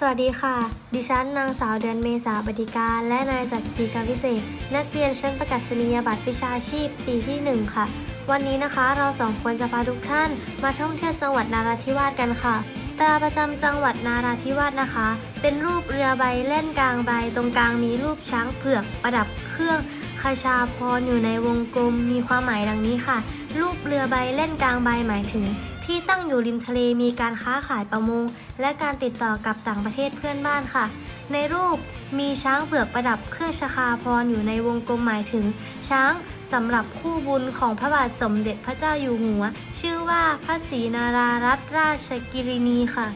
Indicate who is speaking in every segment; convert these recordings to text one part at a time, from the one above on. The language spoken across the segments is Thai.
Speaker 1: สวัสดีค่ะ ดิฉันนางสาวเดือนเมษาบดิการ และนายจักรีการพิเศษ นักเรียนชั้นประกาศนียบัตรวิชาชีพปีที่ 1 ค่ะ วันนี้นะคะเราสองคนจะพาทุกท่านมาท่องเที่ยวจังหวัดนาราธิวาสกันค่ะตราประจำจังหวัดนาราธิวาสนะคะ เป็นรูปเรือใบเล่นกลางใบ ตรงกลางมีรูปช้างเผือกประดับเครื่องคาชาพรอยู่ในวงกลมมีความหมายดังนี้ค่ะ รูปเรือใบเล่นกลางใบหมายถึง ที่ตั้งอยู่ริมทะเลมีการค้าขายประมง และการติดต่อกับต่างประเทศเพื่อนบ้านค่ะ ในรูปมีช้างเผือกประดับเครื่องชคาพรอยู่ในวงกลมหมายถึง ช้างสำหรับคู่บุญของพระบาทสมเด็จพระเจ้าอยู่หัว ชื่อว่าพระศรีนารารัตนราชกิรินีค่ะ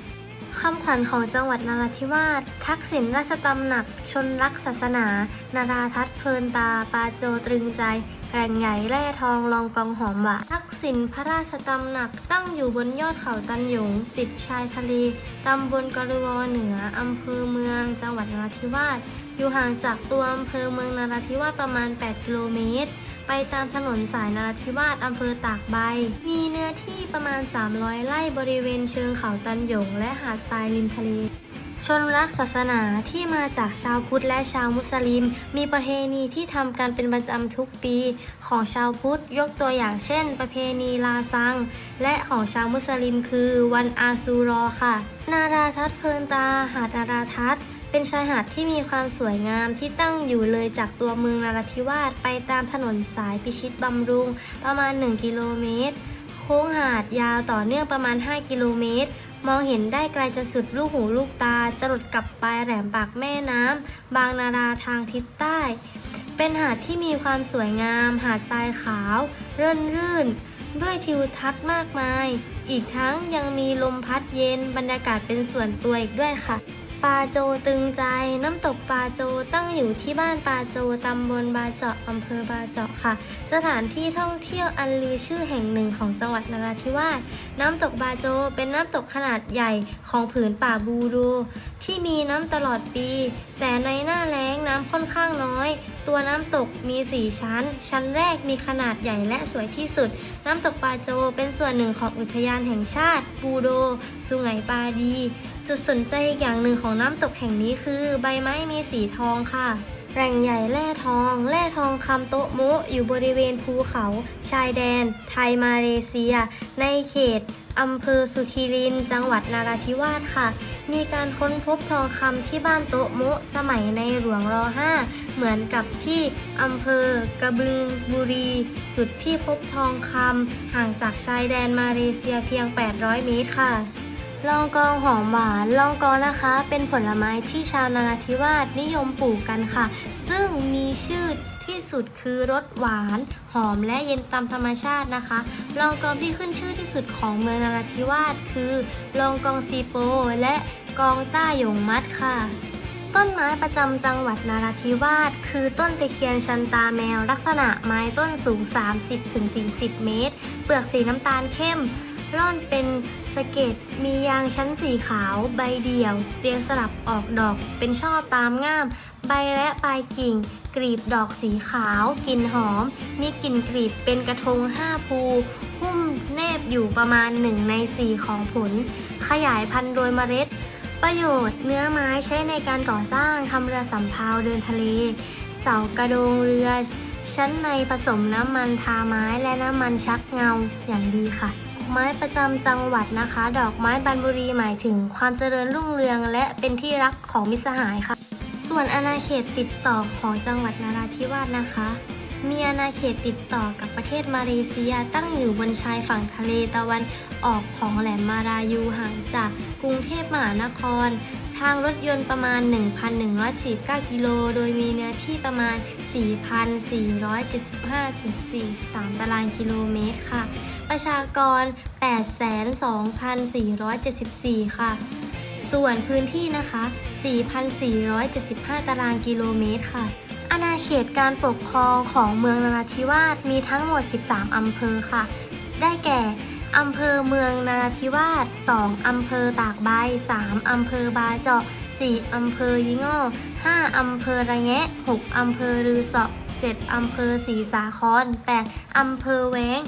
Speaker 1: คำขวัญของจังหวัดนราธิวาส ทักษิณราชตำหนัก ชนรักศาสนา นาราทัศเพลินตา ปาโจตรึงใจแกร่งใหญ่แร่ทองรองกองหอมหวานทักษิณพระราชตำหนักตั้งอยู่บนยอดเขาตันหยง ติดชายทะเลตำบลกระวอเหนืออำเภอเมือง จังหวัดนราธิวาส อยู่ห่างจากตัวอำเภอเมืองนราธิวาสประมาณ 8 กิโลเมตร ไปตามถนนสายนราธิวาสอำเภอตากใบ มีเนื้อที่ประมาณ 300 ไร่บริเวณเชิงเขาตันหยง และหาดทรายริมทะเล ชนรักศาสนาที่มาจากชาวพุทธและชาวมุสลิม มีประเพณีที่ทำกันเป็นประจำทุกปี ของชาวพุทธยกตัวอย่างเช่น ประเพณีลาซัง และของชาวมุสลิมคือวันอาซูรอค่ะ นาราทัศเพลินตา หาดนาราทัศ เป็นชายหาดที่มีความสวยงามที่ตั้งอยู่เลยจากตัวเมืองนราธิวาสไปตามถนนสายพิชิตบำรุงประมาณ 1 กิโลเมตร โค้งหาดยาวต่อเนื่องประมาณ 5 กิโลเมตร มองเห็นได้ไกลจะสุดลูกหูลูกตาจรดกับปลายแหลมปากแม่น้ำบางนาราทางทิศใต้ เป็นหาดที่มีความสวยงาม หาดทรายขาว เรื่นรื่นด้วยทิวทัศน์มากมาย อีกทั้งยังมีลมพัดเย็นบรรยากาศเป็นส่วนตัวอีกด้วยค่ะ ปาโจตึงใจ น้ำตกปาโจตั้งอยู่ที่บ้านปาโจตำบลบาเจาะอำเภอบาเจาะค่ะ สถานที่ท่องเที่ยวอันลือชื่อแห่งหนึ่งของจังหวัดนราธิวาสน้ำตกบาโจเป็นน้ำตกขนาดใหญ่ของผืนป่าบูโดที่มีน้ำตลอดปี แต่ในหน้าแล้งน้ำค่อนข้างน้อย ตัวน้ำตกมี 4 ชั้น ชั้นแรกมีขนาดใหญ่และสวยที่สุด น้ำตกปาโจเป็นส่วนหนึ่งของอุทยานแห่งชาติบูโดสุไหงปาดี จุดสนใจอีกอย่างหนึ่งของน้ำตกแห่งนี้คือใบไม้มีสีทองค่ะ แหล่งใหญ่แร่ทอง แร่ทองคำโตะโมะอยู่บริเวณภูเขา ชายแดน ไทยมาเลเซีย ในเขตอำเภอสุขีริน จังหวัดนาราธิวาสค่ะ มีการค้นพบทองคำที่บ้านโตะโมะสมัยในหลวงร5เหมือนกับที่อำเภอกระบึงบุรี จุดที่พบทองคำห่างจากชายแดนมาเลเซียเพียง 800 เมตรค่ะ ลองกองหอมหวานลองกองนะคะ เป็นผลไม้ที่ชาวนาราธิวาสนิยมปลูกกันค่ะ ซึ่งมีชื่อที่สุดคือรสหวาน หอมและเย็นตามธรรมชาตินะคะ ลองกองที่ขึ้นชื่อที่สุดของเมืองนาราธิวาสคือลองกองซีโป และกองต้าหยงมัดค่ะ ต้นไม้ประจำจังหวัดนาราธิวาสคือต้นตะเคียนชันตาแมว ลักษณะไม้ต้นสูง 30-40 เมตร เปลือกสีน้ำตาลเข้มร่อนเป็น สะเก็ดมียางชั้นสีขาว ใบเดี่ยว เรียงสลับออกดอก เป็นช่อตามง่าม ใบและปลายกิ่ง กลีบดอกสีขาว กลิ่นหอม มีกลิ่นกลีบเป็นกระทงห้าภูหุ้มแนบอยู่ประมาณหนึ่งในสี่ของผล ขยายพันธุ์โดยเมล็ด ประโยชน์เนื้อไม้ใช้ในการก่อสร้างทำเรือสำเภาเดินทะเล เสากระโดงเรือ ชั้นในผสมน้ำมันทาไม้และน้ำมันชักเงาอย่างดีค่ะ ไม้ประจำจังหวัดนะคะ ดอกไม้บรรบุรีหมายถึงความเจริญรุ่งเรือง และเป็นที่รักของมิตรสหายค่ะ ส่วนอาณาเขตติดต่อของจังหวัดนาราธิวาสนะคะ มีอาณาเขตติดต่อกับประเทศมาเลเซียตั้งอยู่บนชายฝั่งทะเลตะวันออกของแหลมมารายูห่างจากกรุงเทพมหานคร ทางรถยนต์ประมาณ 1,149 กิโล โดยมีเนื้อที่ประมาณ 4,475.43 ตารางกิโลเมตรค่ะ ประชากร 802,474 ค่ะ ส่วนพื้นที่นะคะ 4,475 ตารางกิโลเมตรค่ะ อาณาเขตการปกครองของเมืองนราธิวาสมีทั้งหมด 13 อำเภอค่ะ ได้แก่อำเภอเมืองนราธิวาส 2 อำเภอตากใบ 3 อำเภอบาเจาะ 4 อำเภอยิโง่5อำเภอระแงะ 6 อำเภอรือเสาะ7อำเภอศรีสาคร 8 อำเภอแวง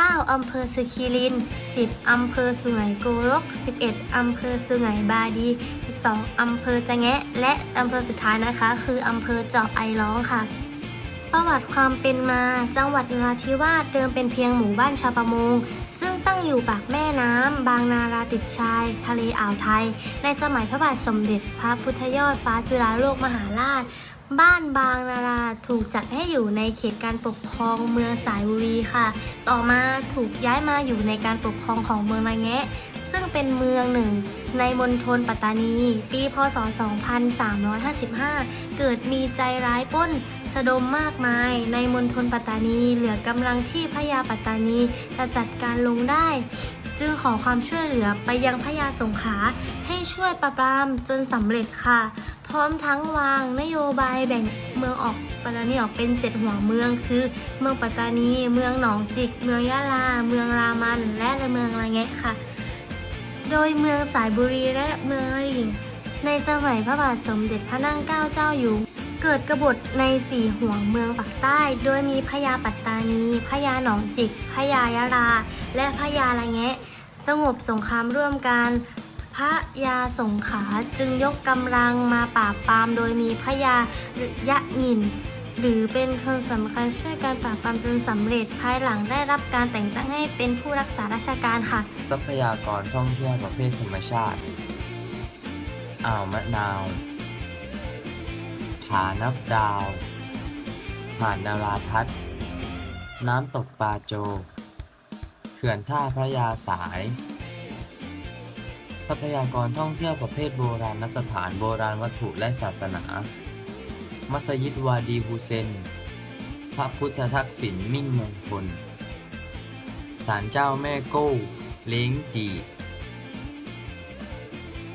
Speaker 1: 9 อำเภอสุขีริน 10 อำเภอสุไหงโกรก11 อำเภอสุไหงบาดี 12 อำเภอจะแงะ และอำเภอสุดท้ายนะคะ คืออำเภอเจาะไอร้องค่ะ ประวัติความเป็นมา จังหวัดนราธิวาสเดิมเป็นเพียงหมู่บ้านชาวประมง ซึ่งตั้งอยู่ปากแม่น้ำ บางนาราติดชาย ทะเลอ่าวไทย ในสมัยพระบาทสมเด็จพระพุทธยอดฟ้าจุฬาโลกมหาราช บ้านบางนาราถูกจัดให้อยู่ในเขตการปกครองเมืองสายบุรีค่ะ ต่อมาถูกย้ายมาอยู่ในการปกครองของเมืองระแงะ ซึ่งเป็นเมืองหนึ่งในมณฑลปัตตานี ปีพศ 2355 เกิดมีใจร้ายป้นสะดมมากมายในมณฑลปัตตานี เหลือกำลังที่พระยาปัตตานีจะจัดการลงได้ จึงขอความช่วยเหลือไปยังพระยาสงขาให้ช่วยปราบปรามจนสำเร็จค่ะ พร้อมทั้งวางนโยบายแบ่งเมืองออกปัตตานีออกเป็นเจ็ดหัวเมืองคือ เมืองปัตตานี เมืองหนองจิก เมืองยะลา เมืองรามัน และเมืองระแงะค่ะ โดยเมืองสายบุรีและเมืองระดิ่งในสมัยพระบาทสมเด็จพระนั่งเกล้าเจ้าอยู่ เกิดกบฏในสี่ห่วงเมืองปากใต้ โดยมีพญาปัตตานี พญาหนองจิก พญายะลา และพญาละแงะ สงบสงครามร่วมกัน พระยาสงขาจึงยกกำลังมาปราบปรามโดยมีพระยายะหยินหรือเป็นคนสำคัญช่วยการปราบปรามจนสำเร็จภายหลังได้รับการแต่งตั้งให้เป็นผู้รักษาราชการค่ะ
Speaker 2: ทรัพยากรท่องเที่ยวประเภทธรรมชาติ อ่าวมะนาว ผานับดาว หาดนาราทัศน์ น้ำตกปาโจ เขื่อนท่าพระยาสาย รัพยากรท่องเที่ยวประเภทโบราณสถานโบราณวัตถุและศาสนา มัสยิดวาดีฮูเซน พระพุทธทักษิณมิ่งมงคล ศาลเจ้าแม่โก้ เล้งจี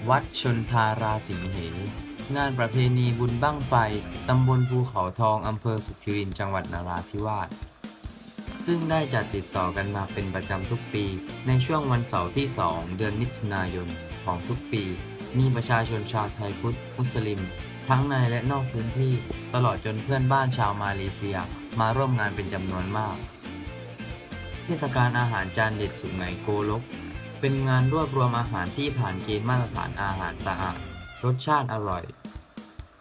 Speaker 2: วัดชนทาราสิงเหงานประเพณีบุญบั้งไฟ ตำบลภูเขาทองอำเภอสุขีรินจังหวัดนราธิวาส ซึ่งได้จัดติดต่อกันมาเป็นประจำทุกปี ในช่วงวันเสาร์ที่ 2 เดือนมิถุนายน ของทุกปี มีประชาชนชาวไทยพุทธ มุสลิม ทั้งในและนอกพื้นที่ ตลอดจนเพื่อนบ้านชาวมาเลเซีย มาร่วมงานเป็นจำนวนมาก เทศกาลอาหารจานเด็ดสุไหงโกลก เป็นงานรวบรวมอาหารที่ผ่านเกณฑ์มาตรฐานอาหารสะอาด รสชาติอร่อย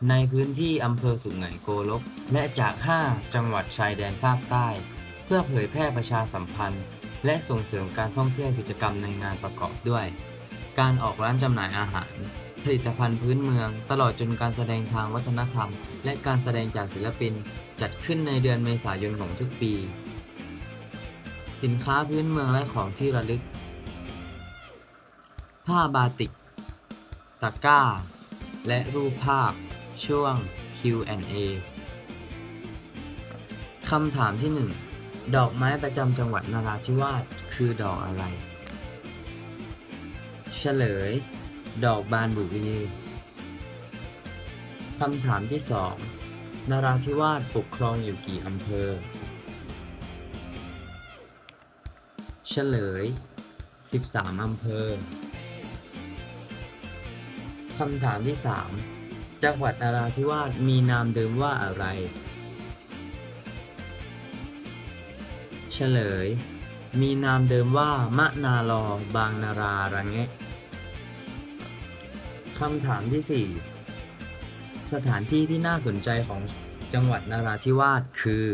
Speaker 2: ในพื้นที่อำเภอสุไหงโกลก และจาก 5 จังหวัดชายแดนภาคใต้ เพื่อเผยแพร่ประชาสัมพันธ์และส่งเสริมการท่องเที่ยวกิจกรรมในงานประกอบด้วย การออกร้านจำหน่ายอาหาร ผลิตภัณฑ์พื้นเมือง ตลอดจนการแสดงทางวัฒนธรรม และการแสดงจากศิลปิน จัดขึ้นในเดือนเมษายนของทุกปี สินค้าพื้นเมืองและของที่ระลึก ผ้าบาติก ตะกร้า และรูปภาพ ช่วง Q&A คำถามที่ 1 ดอกไม้ประจำจังหวัดนราธิวาสคือดอกอะไร ฉลย ดอกบานบุรีคำถามที่2นราธิวาสปกครองอยู่กี่อำเภอ เฉลย 13 อำเภอ คำถามที่ 3 จังหวัดนราธิวาสมีนามเดิมว่าอะไร เฉลย มีนามเดิมว่ามะนาลอบางนาราระแงะ คำถามที่ 4 สถานที่ที่น่าสนใจของจังหวัดนราธิวาสคือ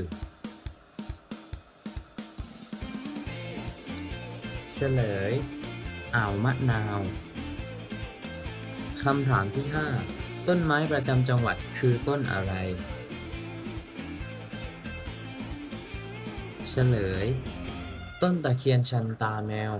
Speaker 2: เฉลย อ่าวมะนาวคำถามที่ 5 ต้นไม้ประจำจังหวัดคือต้นอะไร เฉลย ต้นตะเคียนชันตาแมว